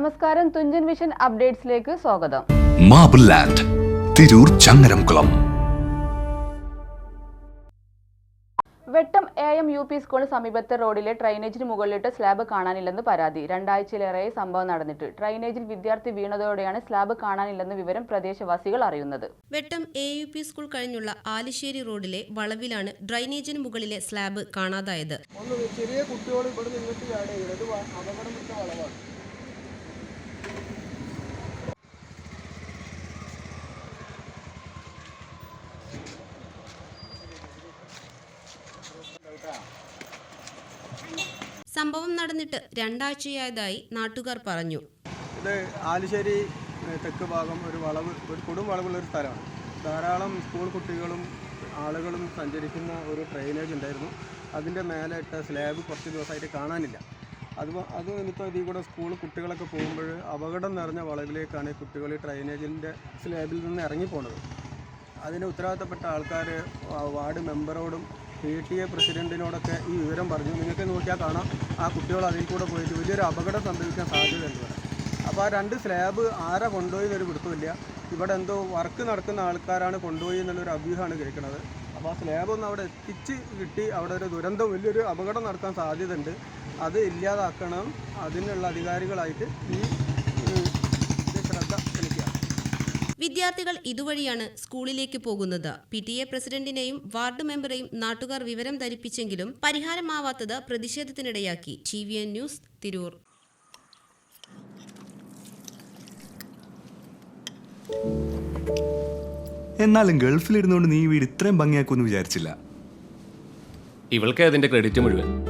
നമസ്കാരം. തുഞ്ചൻ വിഷൻ അപ്ഡേറ്റ്സിലേക്ക് സ്വാഗതം. Marble land Tirur Changaramkulam. Vettom A M U P സ്കൂളിന് സമീപത്തെ റോഡിലെ ഡ്രൈനേജിന് മുകളിലിട്ട് സ്ലാബ് കാണാനില്ലെന്ന് പരാതി. രണ്ടാഴ്ചയിലേറെയായി സംഭവം നടന്നിട്ട്. ഡ്രൈനേജിൽ വിദ്യാർത്ഥി വീണതോടെയാണ് സ്ലാബ് കാണാനില്ലെന്ന് വിവരം പ്രദേശവാസികൾ അറിയുന്നത്. Vettom A U P school കഴിഞ്ഞുള്ള ആലിശ്ശേരി റോഡിലെ വളവിലാണ് ഡ്രൈനേജിന് മുകളിലെ സ്ലാബ് കാണാതായത്. ചെറിയ കുട്ടികൾ ഇവിടെ നിന്നിട്ട് അപകടം വളവാണ്. സംഭവം നടന്നിട്ട് രണ്ടാഴ്ചയായതായി നാട്ടുകാർ പറഞ്ഞു. ഇത് ആലുശ്ശേരി തെക്ക് ഭാഗം ഒരു വളവ് ഒരു കൊടും വളവുള്ള ഒരു സ്ഥലമാണ്. ധാരാളം സ്കൂൾ കുട്ടികളും ആളുകളും സഞ്ചരിക്കുന്ന ഒരു ഡ്രെയിനേജ് ഉണ്ടായിരുന്നു. അതിന്റെ മേലെ ഇട്ട സ്ലാബ് കുറച്ച് ദിവസമായിട്ട് കാണാനില്ല. അത് അത് നിമിത്തം ഇതിൽ കൂടെ സ്കൂൾ കുട്ടികളൊക്കെ പോകുമ്പോൾ അപകടം നിറഞ്ഞ വളവിലേക്കാണ് കുട്ടികൾ ഈ ഡ്രെയിനേജിന്റെ സ്ലാബിൽ നിന്ന് ഇറങ്ങിപ്പോണത്. അതിന് ഉത്തരവാദിത്തപ്പെട്ട ആൾക്കാർ വാർഡ് മെമ്പറോടും പി ടി എ പ്രസിഡന്റിനോടൊക്കെ ഈ വിവരം പറഞ്ഞു. നിങ്ങൾക്ക് നോക്കിയാൽ കാണാം. ആ കുട്ടികൾ അതിൽ കൂടെ പോയിട്ട് വലിയൊരു അപകടം സംഭവിക്കാൻ സാധ്യതയുണ്ട് അപ്പോൾ ആ രണ്ട് സ്ലാബ് ആരാ കൊണ്ടുപോയി എന്നൊരു പിടുത്തമില്ല. ഇവിടെ എന്തോ വർക്ക് നടക്കുന്ന ആൾക്കാരാണ് കൊണ്ടുപോയി എന്നുള്ളൊരു അഭ്യൂഹമാണ് കേൾക്കുന്നത്. അപ്പോൾ ആ സ്ലാബ് ഒന്ന് അവിടെ എത്തിച്ച് കിട്ടി. അവിടെ ഒരു ദുരന്തം വലിയൊരു അപകടം നടത്താൻ സാധ്യതയുണ്ട്. അത് ഇല്ലാതാക്കണം. അതിനുള്ള അധികാരികളായിട്ട് ഈ ശ്രദ്ധ ക്ഷണിക്കുക വിദ്യാർത്ഥികൾ ഇതുവഴിയാണ് സ്കൂളിലേക്ക് പോകുന്നത്. പി ടി എ പ്രസിഡന്റിനെയും വാർഡ് മെമ്പറെയും നാട്ടുകാർ വിവരം ധരിപ്പിച്ചെങ്കിലും പരിഹാരമാവാത്തത് പ്രതിഷേധത്തിനിടയാക്കി. T V N news Tirur. എന്നാലും ഗൾഫിലിരുന്നുകൊണ്ട് നീ വീട് ഇത്രയും ഭംഗിയാക്കുമെന്ന് വിചാരിച്ചില്ല. ഇവൾക്ക് അതിന്റെ ക്രെഡിറ്റ് മുഴുവൻ.